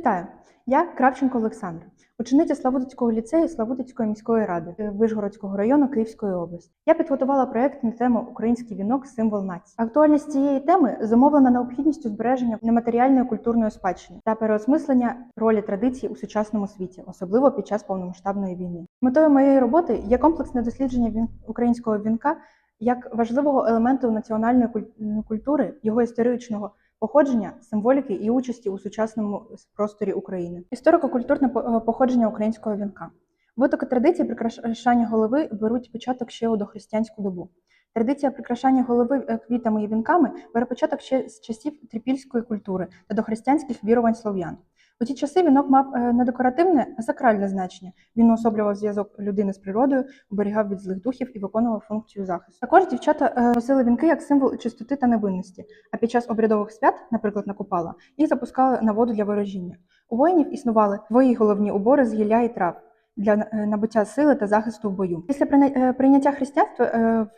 Вітаю! Я Кравченко Олександр, учениця Славутицького ліцею Славутицької міської ради е, Вишгородського району Київської області. Я підготувала проєкт на тему Український вінок символ нації. Актуальність цієї теми зумовлена необхідністю збереження нематеріальної культурної спадщини та переосмислення ролі традицій у сучасному світі, особливо під час повномасштабної війни. Метою моєї роботи є комплексне дослідження українського вінка як важливого елементу національної куль- культури, його історичного походження, символіки і участі у сучасному просторі України. Історико-культурне е, походження українського вінка. Витоки традиції прикрашання голови беруть початок ще у дохристиянську добу. Традиція прикрашання голови е, квітами і вінками бере початок ще з часів трипільської культури та дохристиянських вірувань слов'ян. У ті часи вінок мав е, не декоративне, а сакральне значення. Він уособлював зв'язок людини з природою, оберігав від злих духів і виконував функцію захисту. Також дівчата е, носили вінки як символ чистоти та невинності, а під час обрядових свят, наприклад, на Купала, їх запускали на воду для ворожіння. У воїнів існували свої головні убори з гілля і трав для е, набуття сили та захисту в бою. Після прийня- прийняття християнства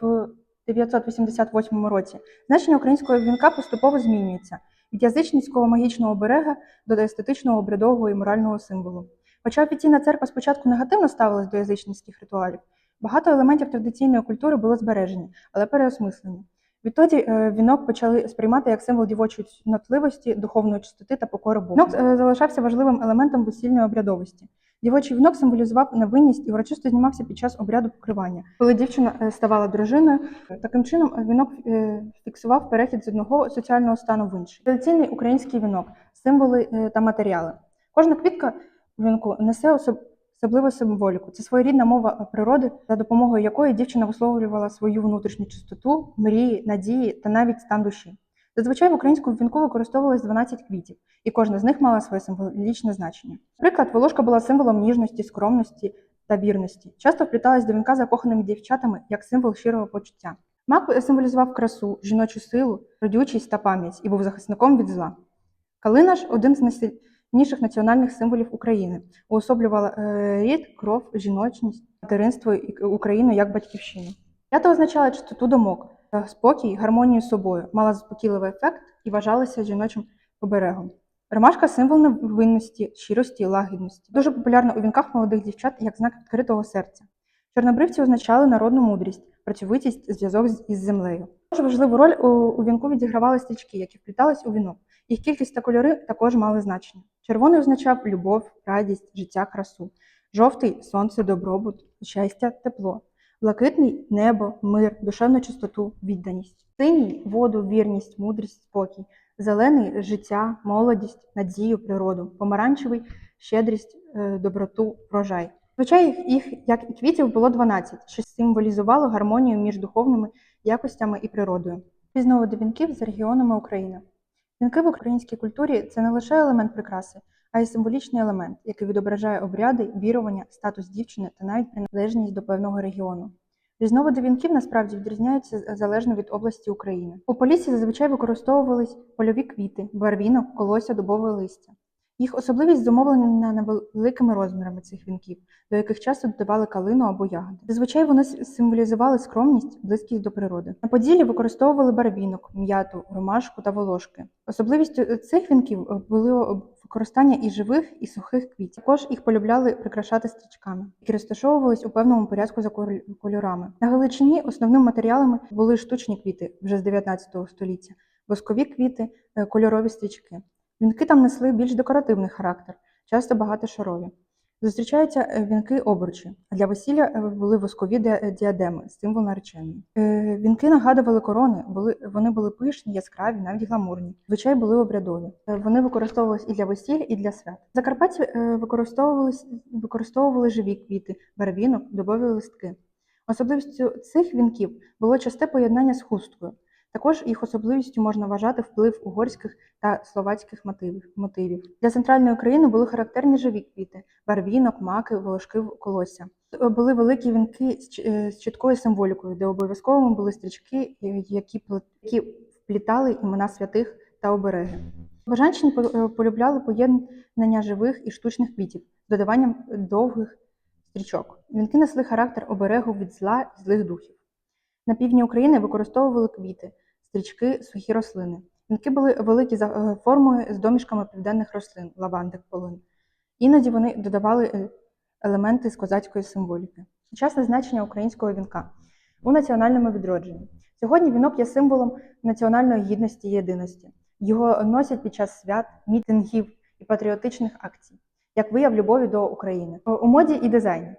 в 988 році значення українського вінка поступово змінюється від язичницького магічного берега до естетичного обрядового і морального символу. Хоча офіційна церква спочатку негативно ставилась до язичницьких ритуалів, багато елементів традиційної культури було збережені, але переосмислені. Відтоді е, вінок почали сприймати як символ дівочої цнотливості, духовної чистоти та покори Богу. Вінок е, залишався важливим елементом весільної обрядовості. Дівочий вінок символізував невинність і урочисто знімався під час обряду покривання. Коли дівчина е, ставала дружиною, таким чином е, вінок е, фіксував перехід з одного соціального стану в інший. Традиційний український вінок, символи та матеріали. Кожна квітка вінку несе особливу символіку. Це своєрідна мова природи, за допомогою якої дівчина висловлювала свою внутрішню чистоту, мрії, надії та навіть стан душі. Зазвичай в українському вінку використовувалось 12 квітів, і кожна з них мала своє символічне значення. Наприклад, волошка була символом ніжності, скромності та вірності. Часто впліталась до вінка закоханими дівчатами як символ щирого почуття. Мак символізував красу, жіночу силу, родючість та пам'ять і був захисником від зла. Калина ж один з найсильніших національних символів України, уособлювала е, рід, кров, жіночність, материнство і Україну як батьківщину. Ята означала чистоту думок, спокій, гармонію з собою, мала заспокійливий ефект і вважалася жіночим оберегом. Ромашка символ невинності, щирості, лагідності. Дуже популярна у вінках молодих дівчат як знак відкритого серця. Чорнобривці означали народну мудрість, працьовитість, зв'язок із землею. Дуже важливу роль у, у вінку відігравали стрічки, які вплітались у вінок. Їх кількість та кольори також мали значення. Червоний означав любов, радість, життя, красу. Жовтий сонце, добробут, щастя, тепло. Блакитний небо, мир, душевну чистоту, відданість. Синій воду, вірність, мудрість, спокій. Зелений життя, молодість, надію, природу. Помаранчевий щедрість, е, доброту, врожай. Звичай їх, як і квітів, було 12, що символізувало гармонію між духовними якостями і природою. Різновиди вінків за регіонами України. Вінки в українській культурі це не лише елемент прикраси, а й символічний елемент, який відображає обряди, вірування, статус дівчини та навіть приналежність до певного регіону. Різновиди вінків насправді відрізняються залежно від області України. У полісі зазвичай використовувались польові квіти, барвінок, колося, дубове листя. Їх особливість зумовлена невеликими розмірами цих вінків, до яких часто додавали калину або ягоди. Зазвичай вони символізували скромність, близькість до природи. На поділі використовували барвінок, м'яту, ромашку та волошки. Особливістю цих вінків е, було використання і живих, і сухих квітів. Також їх полюбляли прикрашати стрічками, які розташовувались у певному порядку за коль- кольорами. На Галичині основними матеріалами були штучні квіти вже з 19 століття, воскові квіти, е, кольорові стрічки. Вінки там несли більш декоративний характер, часто багатошарові. Зустрічаються е, вінки обручі, а для весілля е, були воскові діадеми, символ нареченої. Е, Вінки нагадували корони, вони були пишні, яскраві, навіть гламурні. Звичай були обрядові. Е, Вони використовувалися і для весіль, і для свят. В Закарпатті е, використовували живі квіти, барвінок, дубові листки. Особливістю цих вінків було часте поєднання з хусткою. Також їх особливістю можна вважати вплив угорських та словацьких мотивів. Для центральної України були характерні живі квіти, барвінок, маки, волошки, колосся. Були великі вінки е, з чіткою символікою, де обов'язковими були стрічки, е, які вплітали імена святих та обереги. Бажанщині по- е, полюбляли поєднання живих і штучних квітів з додаванням довгих стрічок. Вінки несли характер оберегу від зла і злих духів. На півдні України використовували квіти, стрічки, сухі рослини. Вінки були великі за е, формою з домішками південних рослин, лаванди, полин. Іноді вони додавали е, елементи з козацької символіки. Сучасне значення українського вінка у національному відродженні. Сьогодні вінок є символом національної гідності і єдиності. Його носять під час свят, мітингів і патріотичних акцій, як вияв любові до України. У моді і дизайні.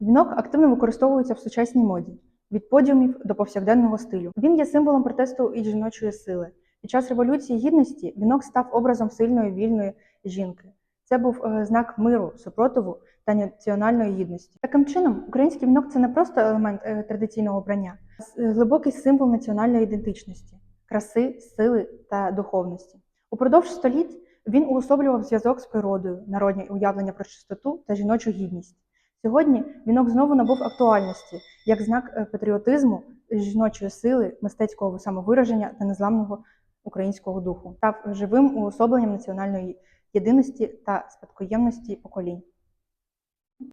Вінок активно використовується в сучасній моді від подіумів до повсякденного стилю. Він є символом протесту і жіночої сили. Під час революції гідності вінок став образом сильної вільної жінки. Це був е, знак миру, супротиву та національної гідності. Таким чином, український вінок це не просто елемент е, традиційного обрання, а глибокий символ національної ідентичності, краси, сили та духовності. Упродовж століть він уособлював зв'язок з природою, народні уявлення про чистоту та жіночу гідність. Сьогодні вінок знову набув актуальності як знак е, патріотизму, жіночої сили, мистецького самовираження та незламного українського духу, став живим уособленням національної єдиності та спадкоємності поколінь.